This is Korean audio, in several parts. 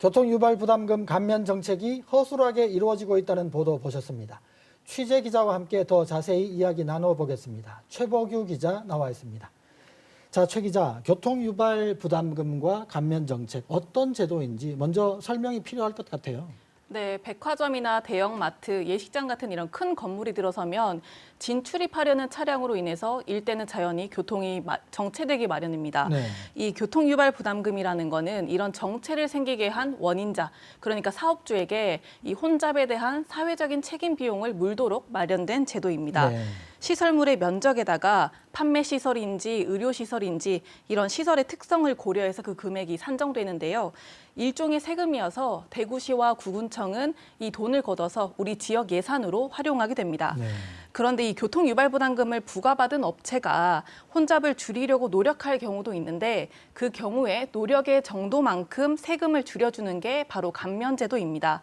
교통 유발 부담금 감면 정책이 허술하게 이루어지고 있다는 보도 보셨습니다. 취재 기자와 함께 더 자세히 이야기 나눠보겠습니다. 최보규 기자 나와 있습니다. 자, 최 기자, 교통 유발 부담금과 감면 정책 어떤 제도인지 먼저 설명이 필요할 것 같아요. 네, 백화점이나 대형마트, 예식장 같은 이런 큰 건물이 들어서면 진출입하려는 차량으로 인해서 일대는 자연히 교통이 마- 정체되기 마련입니다. 네. 이 교통 유발 부담금이라는 거는 이런 정체를 생기게 한 원인자, 그러니까 사업주에게 이 혼잡에 대한 사회적인 책임 비용을 물도록 마련된 제도입니다. 네. 시설물의 면적에다가 판매 시설인지 의료 시설인지 이런 시설의 특성을 고려해서 그 금액이 산정되는데요. 일종의 세금이어서 대구시와 구군청은 이 돈을 걷어서 우리 지역 예산으로 활용하게 됩니다. 네. 그런데 이 교통 유발 부담금을 부과받은 업체가 혼잡을 줄이려고 노력할 경우도 있는데 그 경우에 노력의 정도만큼 세금을 줄여주는 게 바로 감면제도입니다.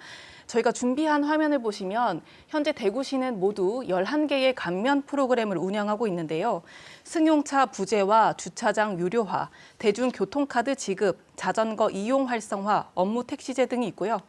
저희가 준비한 화면을 보시면 현재 대구시는 모두 11개의 감면 프로그램을 운영하고 있는데요. 승용차 부재와 주차장 유료화, 대중교통카드 지급, 자전거 이용 활성화, 업무 택시제 등이 있고요.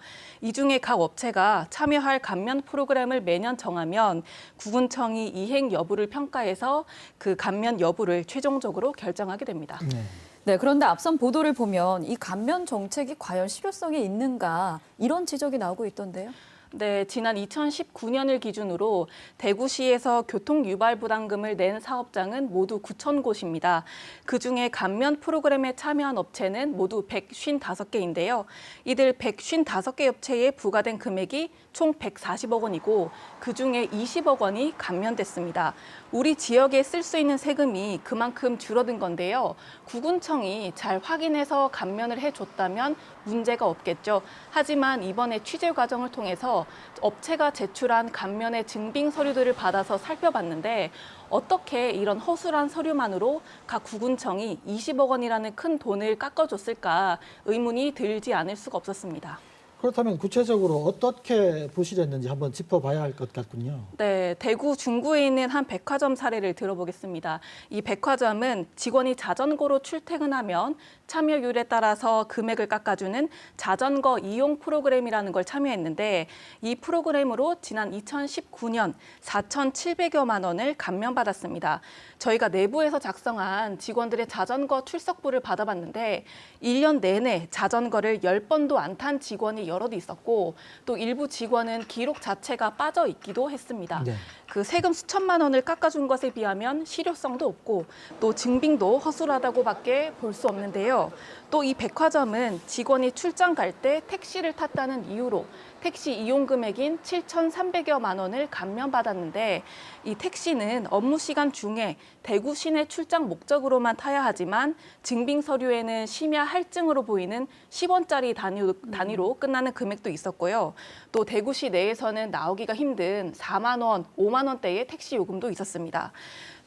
이 중에 각 업체가 참여할 감면 프로그램을 매년 정하면 구군청이 이행 여부를 평가해서 그 감면 여부를 최종적으로 결정하게 됩니다. 네. 네, 그런데 앞선 보도를 보면 이 감면 정책이 과연 실효성이 있는가 이런 지적이 나오고 있던데요. 네, 지난 2019년을 기준으로 대구시에서 교통 유발 부담금을 낸 사업장은 모두 9천 곳입니다. 그 중에 감면 프로그램에 참여한 업체는 모두 155개인데요. 이들 155개 업체에 부과된 금액이 총 140억 원이고 그 중에 20억 원이 감면됐습니다. 우리 지역에 쓸 수 있는 세금이 그만큼 줄어든 건데요. 구군청이 잘 확인해서 감면을 해줬다면 문제가 없겠죠. 하지만 이번에 취재 과정을 통해서 업체가 제출한 감면의 증빙 서류들을 받아서 살펴봤는데 어떻게 이런 허술한 서류만으로 각 구군청이 20억 원이라는 큰 돈을 깎아줬을까 의문이 들지 않을 수가 없었습니다. 그렇다면 구체적으로 어떻게 부실했는지 한번 짚어봐야 할 것 같군요. 네, 대구 중구에 있는 한 백화점 사례를 들어보겠습니다. 이 백화점은 직원이 자전거로 출퇴근하면 참여율에 따라서 금액을 깎아주는 자전거 이용 프로그램이라는 걸 참여했는데 이 프로그램으로 지난 2019년 4,700여만 원을 감면받았습니다. 저희가 내부에서 작성한 직원들의 자전거 출석부를 받아봤는데 1년 내내 자전거를 10번도 안 탄 직원이 여럿 있었고 또 일부 직원은 기록 자체가 빠져 있기도 했습니다. 네. 그 세금 수천만 원을 깎아준 것에 비하면 실효성도 없고 또 증빙도 허술하다고밖에 볼 수 없는데요. 또 이 백화점은 직원이 출장 갈 때 택시를 탔다는 이유로 택시 이용 금액인 7,300여만 원을 감면받았는데 이 택시는 업무 시간 중에 대구 시내 출장 목적으로만 타야 하지만 증빙 서류에는 심야 할증으로 보이는 10원짜리 단위로, 단위로 끝나는 금액도 있었고요. 또 대구시 내에서는 나오기가 힘든 4만 원, 5만 원대의 택시 요금도 있었습니다.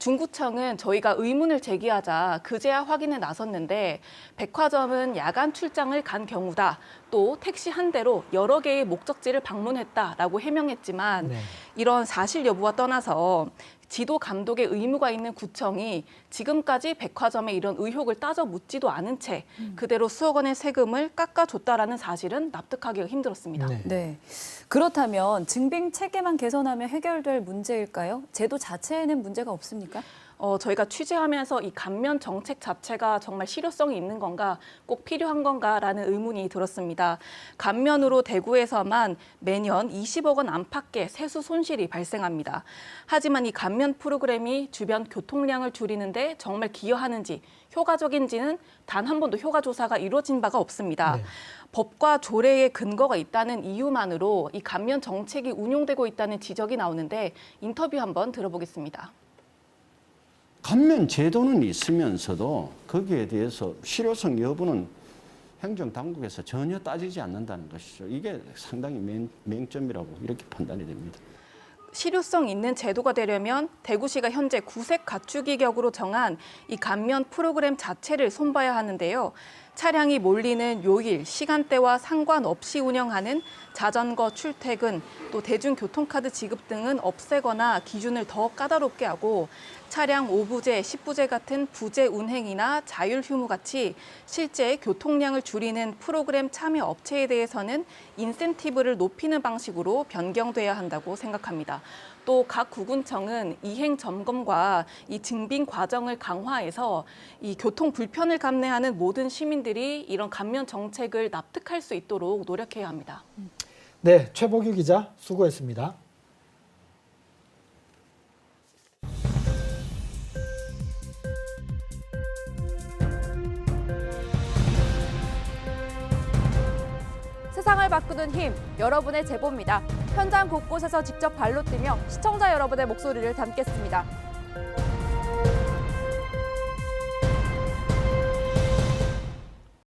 중구청은 저희가 의문을 제기하자 그제야 확인에 나섰는데 백화점은 야간 출장을 간 경우다. 또 택시 한 대로 여러 개의 목적지를 방문했다라고 해명했지만 네. 이런 사실 여부와 떠나서 지도 감독의 의무가 있는 구청이 지금까지 백화점의 이런 의혹을 따져 묻지도 않은 채 그대로 수억 원의 세금을 깎아줬다라는 사실은 납득하기가 힘들었습니다. 네. 네. 그렇다면 증빙 체계만 개선하면 해결될 문제일까요? 제도 자체에는 문제가 없습니까? 어, 저희가 취재하면서 이 감면 정책 자체가 정말 실효성이 있는 건가, 꼭 필요한 건가라는 의문이 들었습니다. 감면으로 대구에서만 매년 20억 원 안팎의 세수 손실이 발생합니다. 하지만 이 감면 프로그램이 주변 교통량을 줄이는데 정말 기여하는지 효과적인지는 단 한 번도 효과 조사가 이루어진 바가 없습니다. 네. 법과 조례에 근거가 있다는 이유만으로 이 감면 정책이 운용되고 있다는 지적이 나오는데 인터뷰 한번 들어보겠습니다. 감면 제도는 있으면서도 거기에 대해서 실효성 여부는 행정 당국에서 전혀 따지지 않는다는 것이죠. 이게 상당히 맹, 맹점이라고 이렇게 판단이 됩니다. 실효성 있는 제도가 되려면 대구시가 현재 구색 갖추기 격으로 정한 이 감면 프로그램 자체를 손봐야 하는데요. 차량이 몰리는 요일, 시간대와 상관없이 운영하는 자전거 출퇴근, 또 대중교통카드 지급 등은 없애거나 기준을 더 까다롭게 하고 차량 5부제, 10부제 같은 부재 운행이나 자율 휴무 같이 실제 교통량을 줄이는 프로그램 참여 업체에 대해서는 인센티브를 높이는 방식으로 변경돼야 한다고 생각합니다. 또 각 구군청은 이행 점검과 이 증빙 과정을 강화해서 이 교통 불편을 감내하는 모든 시민들이 이런 감면 정책을 납득할 수 있도록 노력해야 합니다. 네, 최복유 기자 수고했습니다. 세상을 바꾸는 힘, 여러분의 제보입니다. 현장 곳곳에서 직접 발로 뛰며 시청자 여러분의 목소리를 담겠습니다.